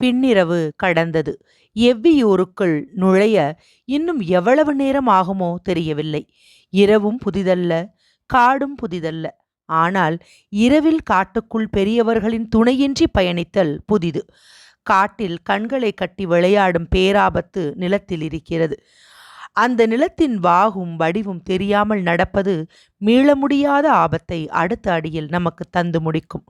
பின்னிரவு கடந்தது. எவ்வியூருக்குள் நுழைய இன்னும் எவ்வளவு நேரம் ஆகுமோ தெரியவில்லை. இரவும் புதிதல்ல காடும் புதிதல்ல. ஆனால் இரவில் காட்டுக்குள் பெரியவர்களின் துணையின்றி பயணித்தல் புதிது. காட்டில் கண்களை கட்டி விளையாடும் பேராபத்து நிலத்தில் இருக்கிறது. அந்த நிலத்தின் வாகும் வடிவும் தெரியாமல் நடப்பது மீள முடியாத ஆபத்தை அடுத்த அடியில் நமக்கு தந்து முடிக்கும்.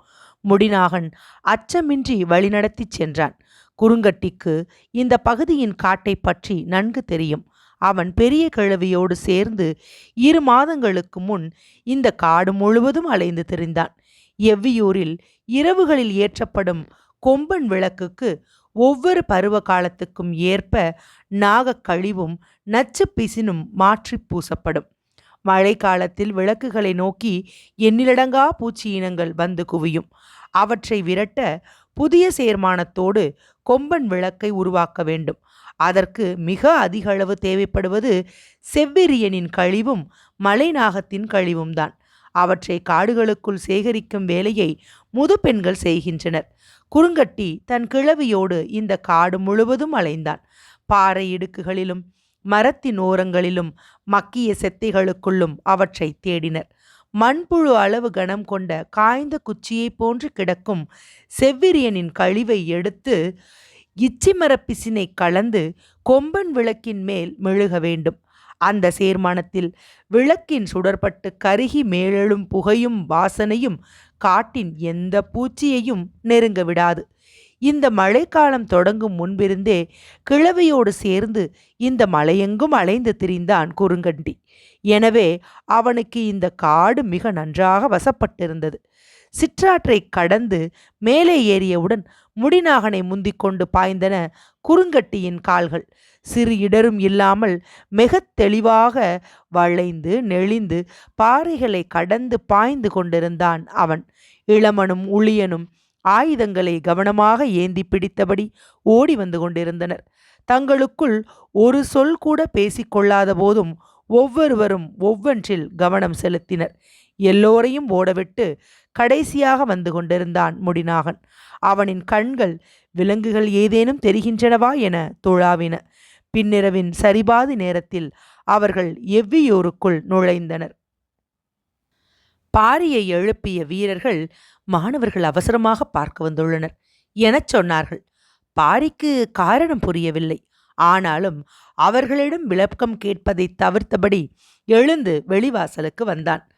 முடிநாகன் அச்சமின்றி வழிநடத்திச் சென்றான். குறுங்கட்டிக்கு இந்த பகுதியின் காட்டை பற்றி நன்கு தெரியும். அவன் பெரிய கிழவியோடு சேர்ந்து இரு மாதங்களுக்கு முன் இந்த காடு முழுவதும் அலைந்து திரிந்தான். எவ்வியூரில் இரவுகளில் ஏற்றப்படும் கொம்பன் விளக்குக்கு ஒவ்வொரு பருவ காலத்துக்கும் ஏற்ப நாகக் கழிவும் நச்சு பிசினும் மாற்றி பூசப்படும். மழை காலத்தில் விளக்குகளை நோக்கி எண்ணிலடங்கா பூச்சி இனங்கள் வந்து குவியும். அவற்றை விரட்ட புதிய சேர்மானத்தோடு கொம்பன் விளக்கை உருவாக்க வேண்டும். அதற்கு மிக அதிக அளவு தேவைப்படுவது செவ்விரியனின் கழிவும் மலைநாகத்தின் கழிவும் தான். அவற்றை காடுகளுக்குள் சேகரிக்கும் வேலையை முது பெண்கள் செய்கின்றனர். குறுங்கட்டி தன் கிழவியோடு இந்த காடு முழுவதும் அலைந்தான். பாறை இடுக்குகளிலும் மரத்தின் ஓரங்களிலும் மக்கிய செத்தைகளுக்குள்ளும் அவற்றை தேடினர். மண்புழு அளவு கனம் கொண்ட காய்ந்த குச்சியைப் போன்று கிடக்கும் செவ்விரியனின் கழிவை எடுத்து இச்சிமரப் பிசினை கலந்து கொம்பன் விளக்கின் மேல் மெழுக வேண்டும். அந்த சேர்மானத்தில் விளக்கின் சுடர்பட்டு கருகி மேலெழும் புகையும் வாசனையும் காட்டின் எந்த பூச்சியையும் நெருங்க விடாது. இந்த மழைக்காலம் தொடங்கும் முன்பிருந்தே கிழவியோடு சேர்ந்து இந்த மலையெங்கும் அலைந்து திரிந்தான் குறுங்கண்டி. எனவே அவனுக்கு இந்த காடு மிக நன்றாக வசப்பட்டிருந்தது. சிற்றாற்றை கடந்து மேலே ஏறியவுடன் முடிநாகனை முந்திக் கொண்டு பாய்ந்தன குறுங்கட்டியின் கால்கள். சிறு இடரும் இல்லாமல் மிக தெளிவாக வளைந்து நெளிந்து பாறைகளை கடந்து பாய்ந்து கொண்டிருந்தான் அவன். இளமனும் உளியனும் ஆயுதங்களை கவனமாக ஏந்தி பிடித்தபடி ஓடி வந்து கொண்டிருந்தனர். தங்களுக்குள் ஒரு சொல் கூட பேசிக்கொள்ளாத போதும் ஒவ்வொருவரும் ஒவ்வொன்றில் கவனம் செலுத்தினர். எல்லோரையும் ஓடவிட்டு கடைசியாக வந்து கொண்டிருந்தான் முடிநாகன். அவனின் கண்கள் விலங்குகள் ஏதேனும் தெரிகின்றனவா என துழாவின. பின்னிரவின் சரிபாதி நேரத்தில் அவர்கள் எவ்வியூருக்குள் நுழைந்தனர். பாரியை எழுப்பிய வீரர்கள் மாணவர்கள் அவசரமாக பார்க்க வந்துள்ளனர். எனச் சொன்னார்கள் பாரிக்கு காரணம் புரியவில்லை. ஆனாலும் அவர்களிடம் விளக்கம் கேட்பதை தவிர்த்தபடி எழுந்து வெளிவாசலுக்கு வந்தான்.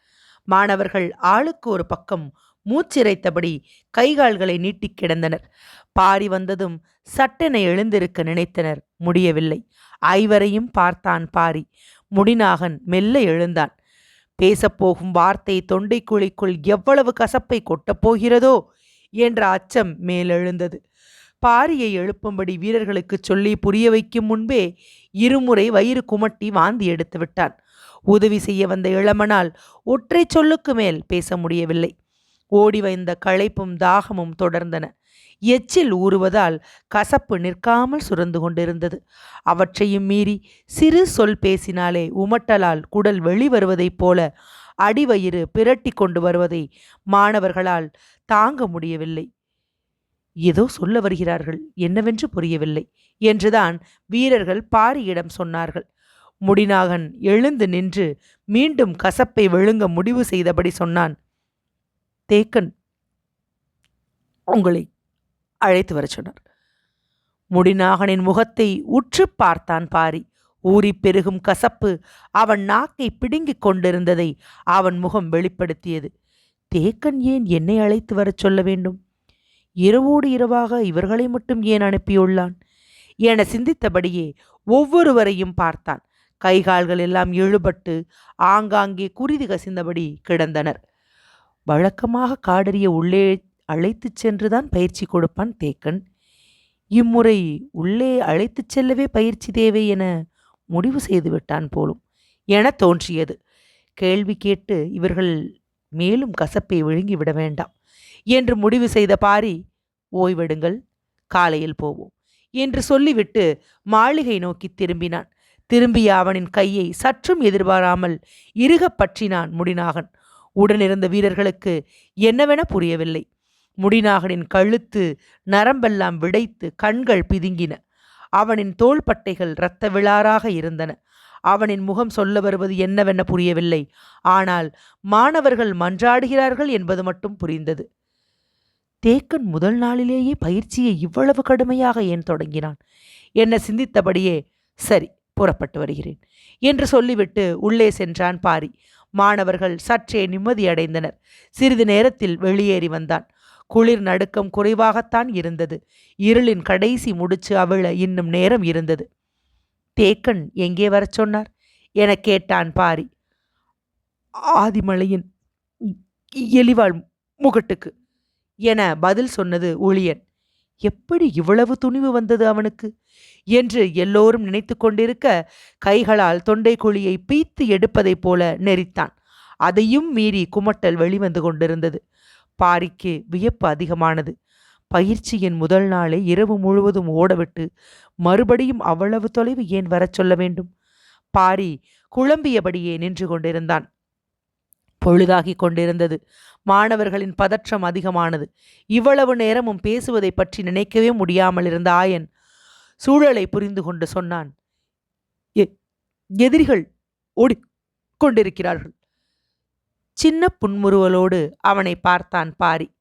மாணவர்கள் ஆளுக்கு ஒரு பக்கம் மூச்சிறைத்தபடி கைகால்களை நீட்டிக் கிடந்தனர். பாரி வந்ததும் சட்டென எழுந்திருக்க நினைத்தனர். முடியவில்லை. ஐவரையும் பார்த்தான் பாரி. முடிநாகன் மெல்ல எழுந்தான். பேசப்போகும் வார்த்தை தொண்டைக்குழிக்குள் எவ்வளவு கசப்பை கொட்டப் போகிறதோ என்ற அச்சம் மேலெழுந்தது. பாரியை எழுப்பும்படி வீரர்களுக்கு சொல்லி புரிய வைக்கும் முன்பே இருமுறை வயிறு குமட்டி வாந்தி எடுத்து விட்டான் உதவி செய்ய வந்த இளமனால் ஒற்றை சொல்லுக்கு மேல் பேச முடியவில்லை. ஓடி வைந்த களைப்பும் தாகமும் தொடர்ந்தன. எச்சில் ஊறுவதால் கசப்பு நிற்காமல் சுரந்து கொண்டிருந்தது. அவற்றையும் மீறி சிறு சொல் பேசினாலே உமட்டலால் குடல் வெளிவருவதைப் போல அடிவயிறு பிரட்டி கொண்டு வருவதை மாணவர்களால் தாங்க முடியவில்லை. ஏதோ சொல்ல வருகிறார்கள் என்னவென்று புரியவில்லை என்றுதான் வீரர்கள் பாரியிடம் சொன்னார்கள். முடிநாகன் எழுந்து நின்று மீண்டும் கசப்பை விழுங்க முடிவு செய்தபடி சொன்னான். தேக்கன் உங்களை அழைத்து வரச் சொன்னார். முடிநாகனின் முகத்தை உற்று பார்த்தான் பாரி. ஊறிப் பெருகும் கசப்பு அவன் நாக்கை பிடுங்கிக் கொண்டிருந்ததை அவன் முகம் வெளிப்படுத்தியது. தேக்கன் ஏன் என்னை அழைத்து வரச் சொல்ல வேண்டும்? இரவோடு இரவாக இவர்களை மட்டும் ஏன் அனுப்பியுள்ளான்? என சிந்தித்தபடியே ஒவ்வொருவரையும் பார்த்தான். கைகால்கள் எல்லாம் இழுபட்டு ஆங்காங்கே குருதி கசிந்தபடி கிடந்தனர். வழக்கமாக காடறிய உள்ளே அழைத்துச் சென்றுதான் பயிற்சி கொடுப்பான் தேக்கன். இம்முறை உள்ளே அழைத்துச் செல்லவே பயிற்சி தேவை என முடிவு செய்து விட்டான் போலும். என தோன்றியது. கேள்வி கேட்டு இவர்கள் மேலும் கசப்பை விழுங்கிவிட வேண்டாம் என்று முடிவு செய்த பாரி ஓய்வெடுங்கள் காலையில் போவோம் என்று சொல்லிவிட்டு மாளிகை நோக்கி திரும்பினான். திரும்பிய அவனின் கையை சற்றும் எதிர்பாராமல் இறுகப் பற்றினான் முடிநாகன். உடனிருந்த வீரர்களுக்கு என்னவென புரியவில்லை. முடிநாகனின் கழுத்து நரம்பெல்லாம் விடைத்து கண்கள் பிதுங்கின. அவனின் தோள்பட்டைகள் இரத்த விழாராக இருந்தன. அவனின் முகம் சொல்ல வருவது என்னவென்ன புரியவில்லை. ஆனால் மாணவர்கள் மன்றாடுகிறார்கள் என்பது மட்டும் புரிந்தது. தேக்கன் முதல் நாளிலேயே பயிற்சியை இவ்வளவு கடுமையாக ஏன் தொடங்கினான்? என்ன சிந்தித்தபடியே சரி புறப்பட்டு வருகிறேன் என்று சொல்லிவிட்டு உள்ளே சென்றான் பாரி. மாணவர்கள் சற்றே நிம்மதியடைந்தனர். சிறிது நேரத்தில் வெளியேறி வந்தான். குளிர் நடுக்கம் குறைவாகத்தான் இருந்தது. இருளின் கடைசி முடிச்சு அவிழ இன்னும் நேரம் இருந்தது. தேக்கன் எங்கே வரச் சொன்னார்? எனக் கேட்டான் பாரி. ஆதிமலையின் எலிவாள் முகட்டுக்கு. என பதில் சொன்னது ஊழியன். எப்படி இவ்வளவு துணிவு வந்தது அவனுக்கு? என்று எல்லோரும் நினைத்து கொண்டிருக்க கைகளால் தொண்டை குழியை பீத்து எடுப்பதைப் போல நெறித்தான் அதையும் மீறி குமட்டல் வெளிவந்து கொண்டிருந்தது. பாரிக்கு வியப்பு அதிகமானது. பயிற்சியின் முதல் நாளே இரவு முழுவதும் ஓடவிட்டு மறுபடியும் அவ்வளவு தொலைவு ஏன் வரச் சொல்ல வேண்டும்? பாரி குழம்பியபடியே நின்று கொண்டிருந்தான். பொழுதாகிக் கொண்டிருந்தது. மாணவர்களின் பதற்றம் அதிகமானது. இவ்வளவு நேரமும் பேசுவதை பற்றி நினைக்கவே முடியாமல் இருந்த ஆயன் சூழலை புரிந்து கொண்டு சொன்னான் "எ- எதிரிகள் ஓடிக் கொண்டிருக்கிறார்கள் சின்ன புன்முறுவலோடு அவனை பார்த்தான் பாரி.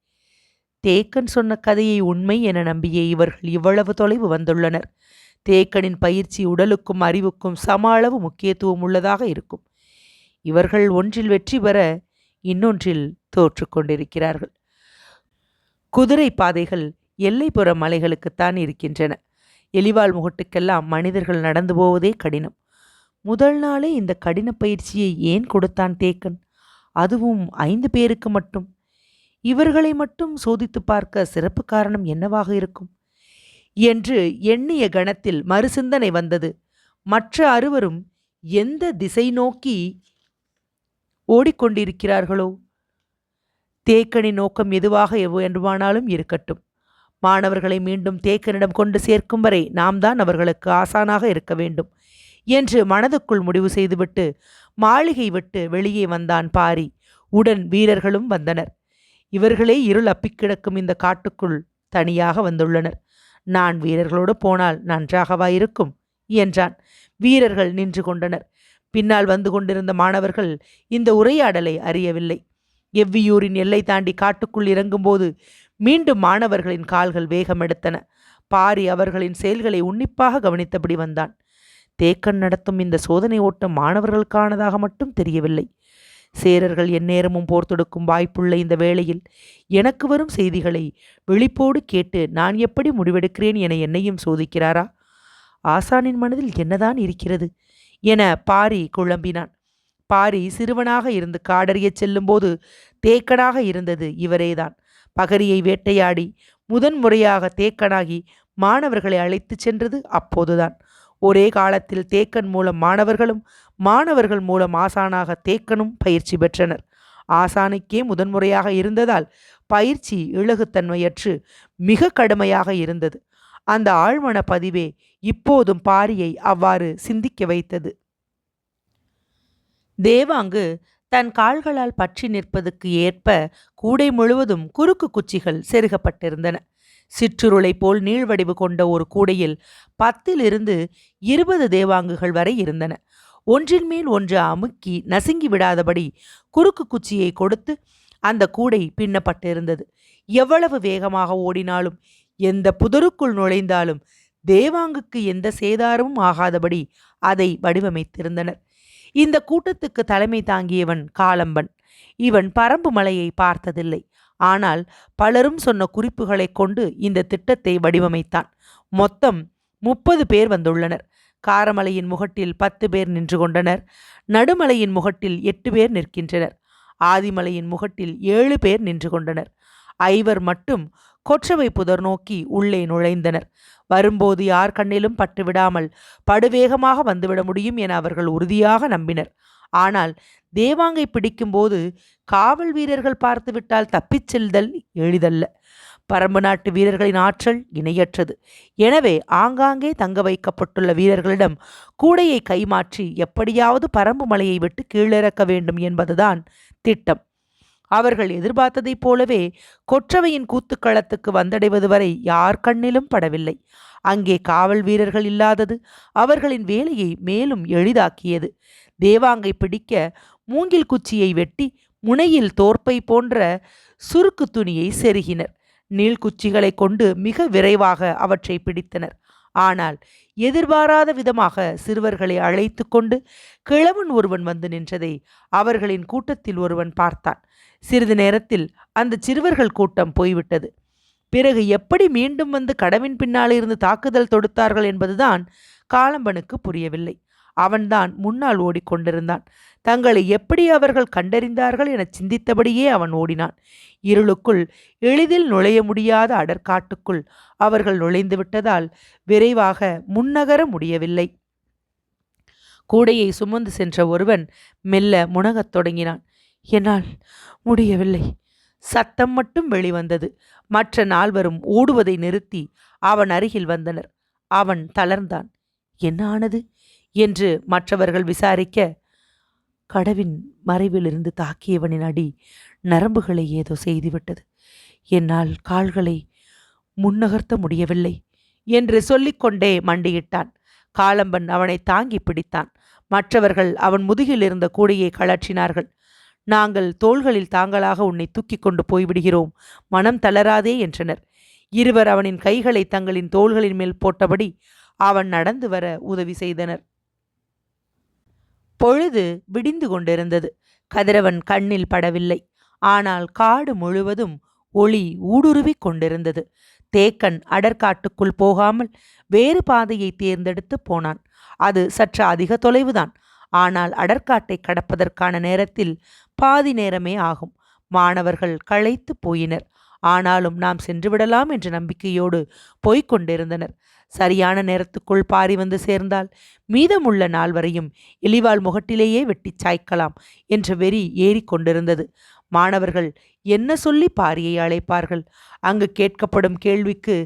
தேக்கன் சொன்ன கதையை உண்மை என நம்பிய இவர்கள் இவ்வளவு தொலைவு வந்துள்ளனர். தேக்கனின் பயிற்சி உடலுக்கும் அறிவுக்கும் சம அளவு முக்கியத்துவம் உள்ளதாக இருக்கும். இவர்கள் ஒன்றில் வெற்றி பெற இன்னொன்றில் தோற்று கொண்டிருக்கிறார்கள். குதிரை பாதைகள் எல்லைப்புற மலைகளுக்குத்தான் இருக்கின்றன. எலிவாள் முகட்டுக்கெல்லாம் மனிதர்கள் நடந்து போவதே கடினம். முதல் நாளே இந்த கடின பயிற்சியை ஏன் கொடுத்தான் தேக்கன்? அதுவும் ஐந்து பேருக்கு மட்டும். இவர்களை மட்டும் சோதித்து பார்க்க சிறப்பு காரணம் என்னவாக இருக்கும்? என்று எண்ணிய கணத்தில் மறுசிந்தனை வந்தது. மற்ற அறுவரும் எந்த திசை நோக்கி ஓடிக்கொண்டிருக்கிறார்களோ? தேக்கனின் நோக்கம் எதுவாக வேண்டுமானாலும் இருக்கட்டும். மாணவர்களை மீண்டும் தேக்கனிடம் கொண்டு சேர்க்கும் வரை நாம் தான் அவர்களுக்கு ஆசானாக இருக்க வேண்டும் என்று மனதுக்குள் முடிவு செய்துவிட்டு மாளிகை விட்டு வெளியே வந்தான் பாரி. உடன் வீரர்களும் வந்தனர். இவர்களே இருள் அப்பிக்கிடக்கும் இந்த காட்டுக்குள் தனியாக வந்துள்ளனர். நான் வீரர்களோடு போனால் நன்றாகவா இருக்கும்? என்றான். வீரர்கள் நின்று கொண்டனர். பின்னால் வந்து கொண்டிருந்த மாணவர்கள் இந்த உரையாடலை அறியவில்லை. எவ்வியூரின் எல்லை தாண்டி காட்டுக்குள் இறங்கும்போது மீண்டும் மாணவர்களின் கால்கள் வேகமெடுத்தன பாரி அவர்களின் செயல்களை உன்னிப்பாக கவனித்தபடி வந்தான். தேக்கன் நடத்தும் இந்த சோதனை ஓட்டம் மாணவர்களுக்கானதாக மட்டும் தெரியவில்லை. சேரர்கள் எந்நேரமும் போர் தொடுக்கும் வாய்ப்புள்ள இந்த வேளையில் எனக்கு வரும் செய்திகளை வெளிப்போடு கேட்டு நான் எப்படி முடிவெடுக்கிறேன் என என்னையும் சோதிக்கிறாரா? ஆசானின் மனதில் என்னதான் இருக்கிறது? என பாரி குழம்பினான். பாரி சிறுவனாக இருந்து காடறியச் செல்லும்போது தேக்கனாக இருந்தது இவரேதான். பகரியை வேட்டையாடி முதன்முறையாக தேக்கனாகி மாணவர்களை அழைத்துச் சென்றது அப்போதுதான். ஒரே காலத்தில் தேக்கன் மூலம் மாணவர்களும் மாணவர்கள் மூலம் ஆசானாக தேக்கனும் பயிற்சி பெற்றனர். ஆசானுக்கே முதன்முறையாக இருந்ததால் பயிற்சி இழகுத்தன்மையற்று மிக கடுமையாக இருந்தது. அந்த ஆழ்மன பதிவே இப்போதும் பாரியை அவ்வாறு சிந்திக்க வைத்தது. தேவாங்கு தன் கால்களால் பற்றி நிற்பதுக்கு ஏற்ப கூடை முழுவதும் குறுக்கு குச்சிகள் செருகப்பட்டிருந்தன. சிற்றுருளை போல் நீள்வடிவு கொண்ட ஒரு கூடையில் பத்திலிருந்து இருபது தேவாங்குகள் வரை இருந்தன. ஒன்றின் மேல் ஒன்று அமுக்கி நசுங்கி விடாதபடி குறுக்கு குச்சியை கொடுத்து அந்த கூடை பின்னப்பட்டிருந்தது. எவ்வளவு வேகமாக ஓடினாலும் எந்த புதருக்குள் நுழைந்தாலும் தேவாங்குக்கு எந்த சேதாரமும் ஆகாதபடி அதை வடிவமைத்திருந்தனர். இந்த கூட்டத்துக்கு தலைமை தாங்கியவன் காலம்பன். இவன் பரம்பு மலையை பார்த்ததில்லை. ஆனால் பலரும் சொன்ன குறிப்புகளைக் கொண்டு இந்த திட்டத்தை வடிவமைத்தான். மொத்தம் முப்பது பேர் வந்துள்ளனர். காரமலையின் முகட்டில் பத்து பேர் நின்று கொண்டனர். நடுமலையின் முகட்டில் எட்டு பேர் நிற்கின்றனர். ஆதிமலையின் முகட்டில் ஏழு பேர் நின்று கொண்டனர். ஐவர் மட்டும் கொற்றவை புதர் நோக்கி உள்ளே நுழைந்தனர். வரும்போது யார் கண்ணிலும் பட்டுவிடாமல் படுவேகமாக வந்துவிட முடியும் என அவர்கள் உறுதியாக நம்பினர். ஆனால் தேவாங்கை பிடிக்கும்போது காவல் வீரர்கள் பார்த்துவிட்டால் தப்பிச் செல்தல் எளிதல்ல. பரம்பு நாட்டு வீரர்களின் ஆற்றல் இணையற்றது. எனவே ஆங்காங்கே தங்க வைக்கப்பட்டுள்ள வீரர்களிடம் கூடையை கைமாற்றி எப்படியாவது பரம்பு மலையை விட்டு கீழிறக்க வேண்டும் என்பதுதான் திட்டம். அவர்கள் எதிர்பார்த்ததைப் போலவே கொற்றவையின் கூத்துக்களத்துக்கு வந்தடைவது வரை யார் கண்ணிலும் படவில்லை. அங்கே காவல் வீரர்கள் இல்லாதது அவர்களின் வேலையை மேலும் எளிதாக்கியது. தேவாங்கை பிடிக்க மூங்கில் குச்சியை வெட்டி முனையில் தோற்பை போன்ற சுருக்கு துணியை செருகினர். நீள்குச்சிகளை கொண்டு மிக விரைவாக அவற்றை பிடித்தனர். ஆனால் எதிர்பாராத விதமாக சிறுவர்களை அழைத்து கொண்டு கிழவன் ஒருவன் வந்து நின்றதை அவர்களின் கூட்டத்தில் ஒருவன் பார்த்தான். சிறிது நேரத்தில் அந்த சிறுவர்கள் கூட்டம் போய்விட்டது. பிறகு எப்படி மீண்டும் வந்து கடவின் பின்னால் இருந்து தாக்குதல் தொடுத்தார்கள் என்பதுதான் காலம்பனுக்கு புரியவில்லை. அவன்தான் முன்னால் ஓடிக்கொண்டிருந்தான். தங்களை எப்படி அவர்கள் கண்டறிந்தார்கள் என சிந்தித்தபடியே அவன் ஓடினான். இருளுக்குள் எளிதில் நுழைய முடியாத அடற்காட்டுக்குள் அவர்கள் நுழைந்து விட்டதால் விரைவாக முன்னகர முடியவில்லை. கூடையை சுமந்து சென்ற ஒருவன் மெல்ல முனகத் தொடங்கினான். என்னால் முடியவில்லை. சத்தம் மட்டும் வெளிவந்தது. மற்ற நால்வரும் ஓடுவதை நிறுத்தி அவன் அருகில் வந்தனர். அவன் தளர்ந்தான். என்ன ஆனது? என்று மற்றவர்கள் விசாரிக்க கடவின் மறைவிலிருந்து தாக்கியவனின் அடி நரம்புகளை ஏதோ செய்துவிட்டது. என்னால் கால்களை முன்னகர்த்த முடியவில்லை என்று சொல்லிக்கொண்டே மண்டியிட்டான். காலம்பன் அவனை தாங்கி பிடித்தான். மற்றவர்கள் அவன் முதுகில் இருந்த கூடையை கழற்றினார்கள். நாங்கள் தோள்களில் தாங்களாக உன்னை தூக்கி கொண்டு போய்விடுகிறோம். மனம் தளராதே என்றனர். இருவர் அவனின் கைகளை தங்களின் தோள்களின் மேல் போட்டபடி அவன் நடந்து வர உதவி செய்தனர். பொழுது விடிந்து கொண்டிருந்தது. கதிரவன் கண்ணில் படவில்லை. ஆனால் காடு முழுவதும் ஒளி ஊடுருவிக் கொண்டிருந்தது. தேக்கன் அடற்காட்டுக்குள் போகாமல் வேறு பாதையை தேர்ந்தெடுத்து போனான். அது சற்று அதிக தொலைவுதான். ஆனால் அடற்காட்டை கடப்பதற்கான நேரத்தில் பாதி நேரமே ஆகும். மாணவர்கள் களைத்து போயினர். ஆனாலும் நாம் சென்றுவிடலாம் என்ற நம்பிக்கையோடு போய்க் கொண்டிருந்தனர். சரியான நேரத்துக்குள் பாரி வந்து சேர்ந்தால் மீதமுள்ள நாள் வரையும் எலிவாள் முகட்டிலேயே வெட்டிச் சாய்க்கலாம் என்ற வெறி ஏறிக்கொண்டிருந்தது மாணவர்கள் என்ன சொல்லி பாரியை அழைப்பார்கள்? அங்கு கேட்கப்படும் கேள்விக்கு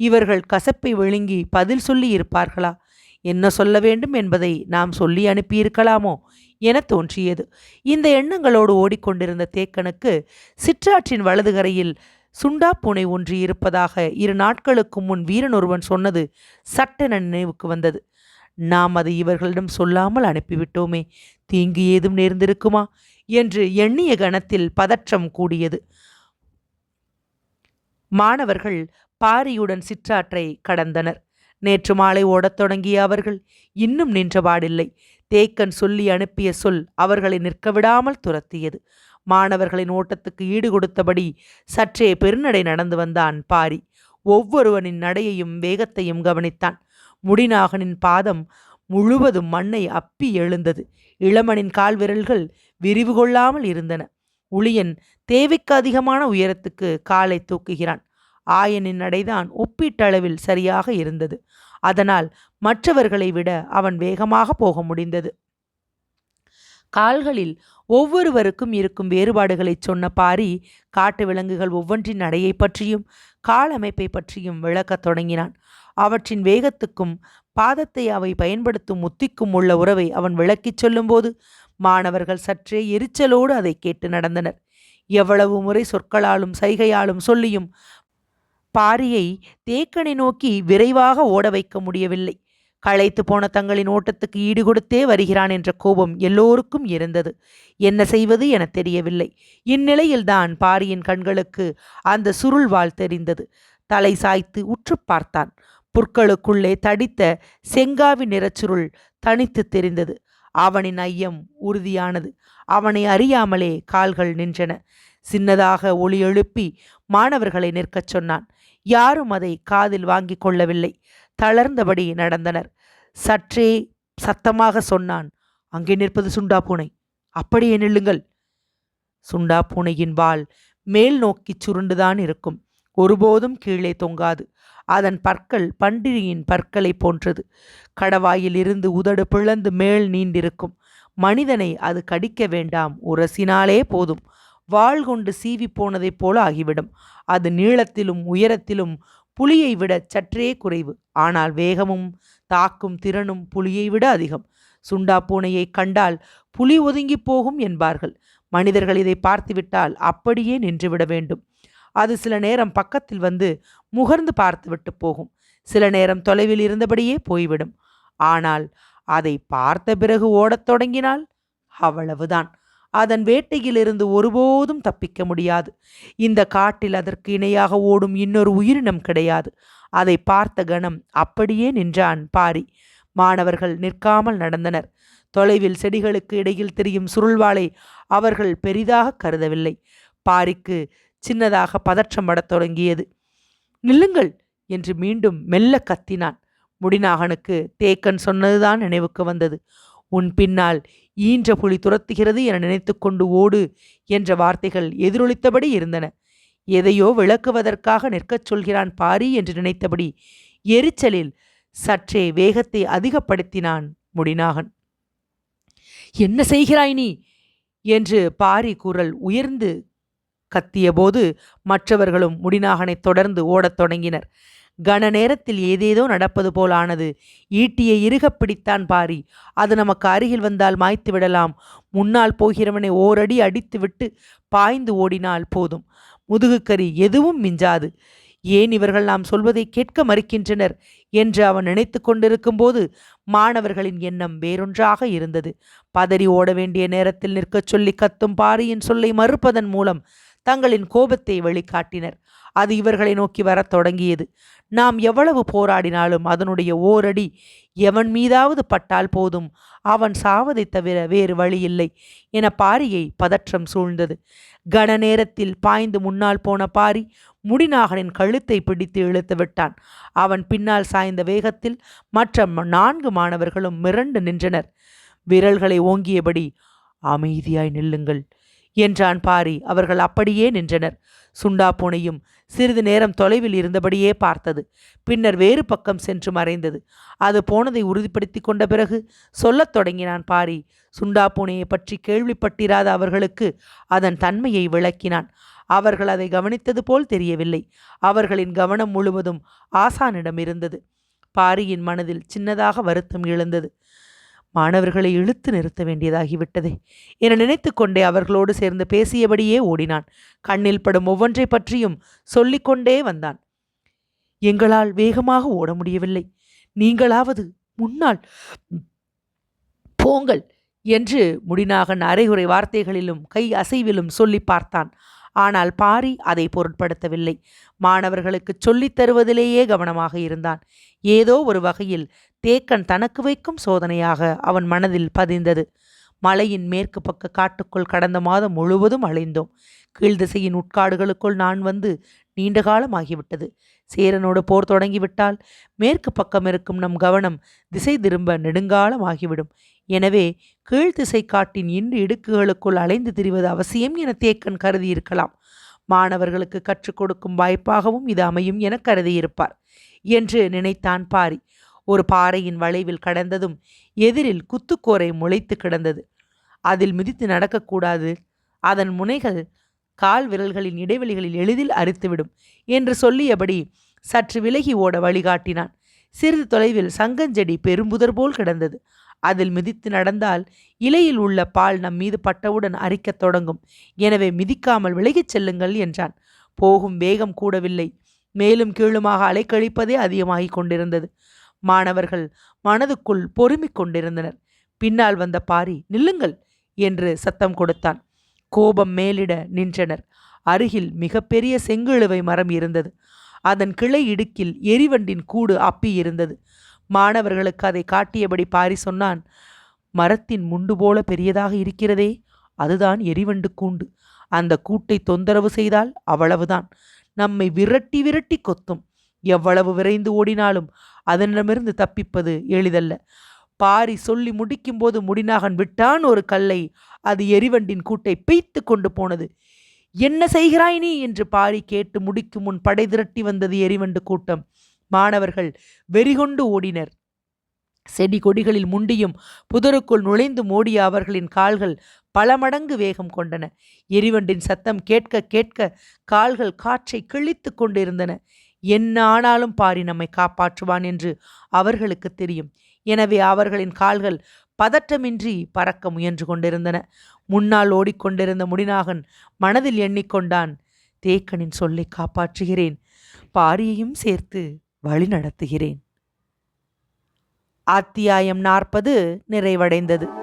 இவர்கள் கசப்பை விழுங்கி பதில் சொல்லி இருப்பார்களா? என்ன சொல்ல வேண்டும் என்பதை நாம் சொல்லி அனுப்பியிருக்கலாமோ என தோன்றியது. இந்த எண்ணங்களோடு ஓடிக்கொண்டிருந்த தேக்கனுக்கு சிற்றாற்றின் வலதுகரையில் சுண்டா பூனை ஒன்று இருப்பதாக இரு நாட்களுக்கு முன் வீரன் ஒருவன் சொன்னது சட்டென நினைவுக்கு வந்தது. நாம் அதை இவர்களிடம் சொல்லாமல் அனுப்பிவிட்டோமே தீங்கு ஏதும் நேர்ந்திருக்குமா? என்று எண்ணிய கணத்தில் பதற்றம் கூடியது. மாணவர்கள் பாரியுடன் சிற்றாற்றை கடந்தனர். நேற்று மாலை ஓடத் தொடங்கிய அவர்கள் இன்னும் நின்றபாடில்லை. தேக்கன் சொல்லி அனுப்பிய சொல் அவர்களை நிற்க விடாமல் துரத்தியது. மாணவர்களின் ஓட்டத்துக்கு ஈடு கொடுத்தபடி சற்றே பெருநடை நடந்து வந்தான் பாரி. ஒவ்வொருவனின் நடையையும் வேகத்தையும் கவனித்தான். முடிநாகனின் பாதம் முழுவதும் மண்ணை அப்பி எழுந்தது. இளமனின் கால் விரல்கள் விரிவு கொள்ளாமல் இருந்தன. உளியன் தேவைக்கு அதிகமான உயரத்துக்கு காலை தூக்குகிறான். ஆயனின் நடைதான் ஒப்பீட்டளவில் சரியாக இருந்தது. அதனால் மற்றவர்களை விட அவன் வேகமாக போக முடிந்தது. கால்களில் ஒவ்வொருவருக்கும் இருக்கும் வேறுபாடுகளை சொன்ன பாரி காட்டு விலங்குகள் ஒவ்வொன்றின் நடையை பற்றியும் கால் அமைப்பை பற்றியும் விளக்கத் தொடங்கினான். அவற்றின் வேகத்துக்கும் பாதத்தை அவை பயன்படுத்தும் முத்திக்கும் உள்ள உறவை அவன் விளக்கிச் சொல்லும்போது மாணவர்கள் சற்றே எரிச்சலோடு அதை கேட்டு நடந்தனர். எவ்வளவு முறை சொற்களாலும் சைகையாலும் சொல்லியும் பாரியை தேக்கனை நோக்கி விரைவாக ஓட வைக்க முடியவில்லை. களைத்து போன தங்களின் ஓட்டத்துக்கு ஈடுகொடுத்தே வருகிறான் என்ற கோபம் எல்லோருக்கும் இருந்தது. என்ன செய்வது என தெரியவில்லை. இந்நிலையில்தான் பாரியின் கண்களுக்கு அந்த சுருள்வாள் தெரிந்தது. தலை சாய்த்து உற்று பார்த்தான். புற்களுக்குள்ளே தடித்த செங்காவி நிறச்சுருள் தனித்து தெரிந்தது. அவனின் ஐயம் உறுதியானது. அவனை அறியாமலே கால்கள் நின்றன. சின்னதாக ஒளி எழுப்பி மாணவர்களை நிற்கச் சொன்னான். யாரும் அதை காதில் வாங்கிக் கொள்ளவில்லை. தளர்ந்தபடி நடந்தனர். சற்றே சத்தமாக சொன்னான் அங்கே நிற்பது சுண்டா பூனை. அப்படியே நில்லுங்கள். சுண்டா பூனையின் வால் மேல் நோக்கி சுருண்டுதான் இருக்கும். ஒருபோதும் கீழே தொங்காது. அதன் பற்கள் பன்றியின் பற்களைப் போன்றது. கடவாயில் இருந்து உதடு பிளந்து மேல் நீண்டிருக்கும். மனிதனை அது கடிக்க வேண்டாம். உரசினாலே போதும். வாள் கொண்டு சீவி போனதைப் போல ஆகிவிடும். அது நீளத்திலும் உயரத்திலும் புலியை விட சற்றே குறைவு. ஆனால் வேகமும் தாக்கும் திறனும் புலியை விட அதிகம். சுண்டா பூனையை கண்டால் புலி ஒதுங்கி போகும் என்பார்கள். மனிதர்கள் இதை பார்த்துவிட்டால் அப்படியே நின்றுவிட வேண்டும். அது சில நேரம் பக்கத்தில் வந்து முகர்ந்து பார்த்துவிட்டு போகும். சில நேரம் தொலைவில் இருந்தபடியே போய்விடும். ஆனால் அதை பார்த்த பிறகு ஓடத் தொடங்கினால் அவ்வளவுதான். அதன் வேட்டையிலிருந்து ஒருபோதும் தப்பிக்க முடியாது. இந்த காட்டில் அதற்கு இணையாக ஓடும் இன்னொரு உயிரினம் கிடையாது. அதை பார்த்த கணம் அப்படியே நின்றான் பாரி. மாணவர்கள் நிற்காமல் நடந்தனர். தொலைவில் செடிகளுக்கு இடையில் தெரியும் சுருள்வாளை அவர்கள் பெரிதாக கருதவில்லை. பாரிக்கு சின்னதாக பதற்றம் படத் தொடங்கியது. நில்லுங்கள் என்று மீண்டும் மெல்ல கத்தினான். முடிநாகனுக்கு தேக்கன் சொன்னதுதான் நினைவுக்கு வந்தது. உன் பின்னால் ஈன்ற புலி துரத்துகிறது என நினைத்து கொண்டு ஓடு என்ற வார்த்தைகள் எதிரொலித்தபடி இருந்தன. எதையோ விளக்குவதற்காக நிற்கச் சொல்கிறான் பாரி என்று நினைத்தபடி எரிச்சலில் சற்றே வேகத்தை அதிகப்படுத்தினான் முடிநாகன். என்ன செய்கிறாய் நீ? என்று பாரி குரல் உயர்ந்து கத்தியபோது மற்றவர்களும் முடிநாகனைத் தொடர்ந்து ஓடத் தொடங்கினர். கன நேரத்தில் ஏதேதோ நடப்பது போலானது ஈட்டியை இறுகப் பிடித்தான் பாரி. அது நமக்கு அருகில் வந்தால் மாய்த்து விடலாம். முன்னால் போகிறவனை ஓரடி அடித்துவிட்டு பாய்ந்து ஓடினால் போதும். முதுகுக்கறி எதுவும் மிஞ்சாது. ஏன் இவர்கள் நாம் சொல்வதை கேட்க மறுக்கின்றனர்? என்று அவன் நினைத்து கொண்டிருக்கும்போது மாணவர்களின் எண்ணம் வேறொன்றாக இருந்தது. பதறி ஓட வேண்டிய நேரத்தில் நிற்கச் சொல்லி கத்தும் பாரியின் சொல்லை மறுப்பதன் மூலம் தங்களின் கோபத்தை வெளிக்காட்டினர். அது இவர்களை நோக்கி வரத் தொடங்கியது. நாம் எவ்வளவு போராடினாலும் அதனுடைய ஓரடி எவன் மீதாவது பட்டால் போதும். அவன் சாவதை தவிர வேறு வழியில்லை என பாரியை பதற்றம் சூழ்ந்தது. கன நேரத்தில் பாய்ந்து முன்னால் போன பாரி முடிநாகனின் கழுத்தை பிடித்து இழுத்து விட்டான். அவன் பின்னால் சாய்ந்த வேகத்தில் மற்ற நான்கு மாணவர்களும் மிரண்டு நின்றனர். விரல்களை ஓங்கியபடி அமைதியாய் நில்லுங்கள். என்றான் பாரி. அவர்கள் அப்படியே நின்றனர். சுண்டா பூனையும் சிறிது நேரம் தொலைவில் இருந்தபடியே பார்த்தது. பின்னர் வேறு பக்கம் சென்று மறைந்தது. அது போனதை உறுதிப்படுத்தி கொண்ட பிறகு சொல்லத் தொடங்கினான் பாரி. சுண்டா பூனையை பற்றி கேள்விப்பட்டிராத அவர்களுக்கு அதன் தன்மையை விளக்கினான். அவர்கள் அதை கவனித்தது போல் தெரியவில்லை. அவர்களின் கவனம் முழுவதும் ஆசானிடம் இருந்தது. பாரியின் மனதில் சின்னதாக வருத்தம் எழுந்தது. மாணவர்களை இழுத்து நிறுத்த வேண்டியதாகிவிட்டதே என நினைத்து கொண்டே அவர்களோடு சேர்ந்து பேசியபடியே ஓடினான். கண்ணில் படும் ஒவ்வொன்றை பற்றியும் சொல்லிக்கொண்டே வந்தான். எங்களால் வேகமாக ஓட முடியவில்லை. நீங்களாவது முன்னால் போங்கள் என்று முடிநாகன் அரைகுறை வார்த்தைகளிலும் கை அசைவிலும் சொல்லி பார்த்தான். ஆனால் பாரி அதை பொருட்படுத்தவில்லை. மாணவர்களுக்கு சொல்லித் தருவதிலேயே கவனமாக இருந்தான். ஏதோ ஒரு வகையில் தேக்கன் தனக்கு வைக்கும் சோதனையாக அவன் மனதில் பதிந்தது. மலையின் மேற்கு பக்க காட்டுக்குள் கடந்த மாதம் முழுவதும் அலைந்தோம் கீழ்திசையின் உட்காடுகளுக்குள் நான் வந்து நீண்ட காலம் ஆகிவிட்டது. சேரனோடு போர் தொடங்கிவிட்டால் மேற்கு பக்கம் இருக்கும் நம் கவனம் திசை திரும்ப நெடுங்காலம் ஆகிவிடும் எனவே கீழ்த்திசை காட்டின் இன்று இடுக்குகளுக்குள் அலைந்து திரிவது அவசியம் என தேக்கன் கருதியிருக்கலாம். மாணவர்களுக்கு கற்றுக் கொடுக்கும் வாய்ப்பாகவும் இது அமையும் என கருதியிருப்பார். என்று நினைத்தான் பாரி. ஒரு பாறையின் வளைவில் கடந்ததும் எதிரில் குத்துக்கோரை முளைத்து கிடந்தது. அதில் மிதித்து நடக்கக்கூடாது. அதன் முனைகள் கால் விரல்களின் இடைவெளிகளில் எளிதில் அரித்துவிடும் என்று சொல்லியபடி சற்று விலகி ஓட வழிகாட்டினான். சிறிது தொலைவில் சங்கஞ்செடி பெரும்புதர் போல் கிடந்தது. அதில் மிதித்து நடந்தால் இலையில் உள்ள பால் நம் மீது பட்டவுடன் அரிக்கத் தொடங்கும். எனவே மிதிக்காமல் விலகிச் செல்லுங்கள் என்றான். போகும் வேகம் கூடவில்லை. மேலும் கீழுமாக அலைக்கழிப்பதே அதிகமாகிக் கொண்டிருந்தது. மாணவர்கள் மனதுக்குள் பொறுமிக் கொண்டிருந்தனர். பின்னால் வந்த பாரி நில்லுங்கள் என்று சத்தம் கொடுத்தான். கோபம் மேலிட நின்றனர். அருகில் மிகப்பெரிய செங்கிழுவை மரம் இருந்தது. அதன் கிளை இடுக்கில் எரிவண்டின் கூடு அப்பி இருந்தது. மாணவர்களுக்கு அதை காட்டியபடி பாரி சொன்னான் மரத்தின் முண்டு போல பெரியதாக இருக்கிறதே அதுதான் எரிவண்டு கூண்டு. அந்த கூட்டை தொந்தரவு செய்தால் அவ்வளவுதான். நம்மை விரட்டி விரட்டி கொத்தும். எவ்வளவு விரைந்து ஓடினாலும் அதனிடமிருந்து தப்பிப்பது எளிதல்ல. பாரி சொல்லி முடிக்கும்போது முடிநாகன் விட்டான் ஒரு கல்லை. அது எரிவண்டின் கூட்டை பெய்த்து கொண்டு போனது. என்ன செய்கிறாய் நீ? என்று பாரி கேட்டு முடிக்கும் முன் படை திரட்டி வந்தது எரிவண்டு கூட்டம். மாணவர்கள் வெறிகொண்டு ஓடினர். செடி கொடிகளில் முண்டியும் புதருக்குள் நுழைந்து மோடிய அவர்களின் கால்கள் பல மடங்கு வேகம் கொண்டன. எரிவண்டின் சத்தம் கேட்க கேட்க கால்கள் காற்றை கிழித்து கொண்டிருந்தன. என்ன ஆனாலும் பாரி நம்மை காப்பாற்றுவான் என்று அவர்களுக்கு தெரியும். எனவே அவர்களின் கால்கள் பதற்றமின்றி பறக்க முயன்று கொண்டிருந்தன. முன்னால் ஓடிக்கொண்டிருந்த முடிநாகன் மனதில் எண்ணிக்கொண்டான் தேக்கனின் சொல்லை காப்பாற்றுகிறேன் பாரியையும் சேர்த்து வழி நடத்துகிறேன். அத்தியாயம் நாற்பது நிறைவடைந்தது.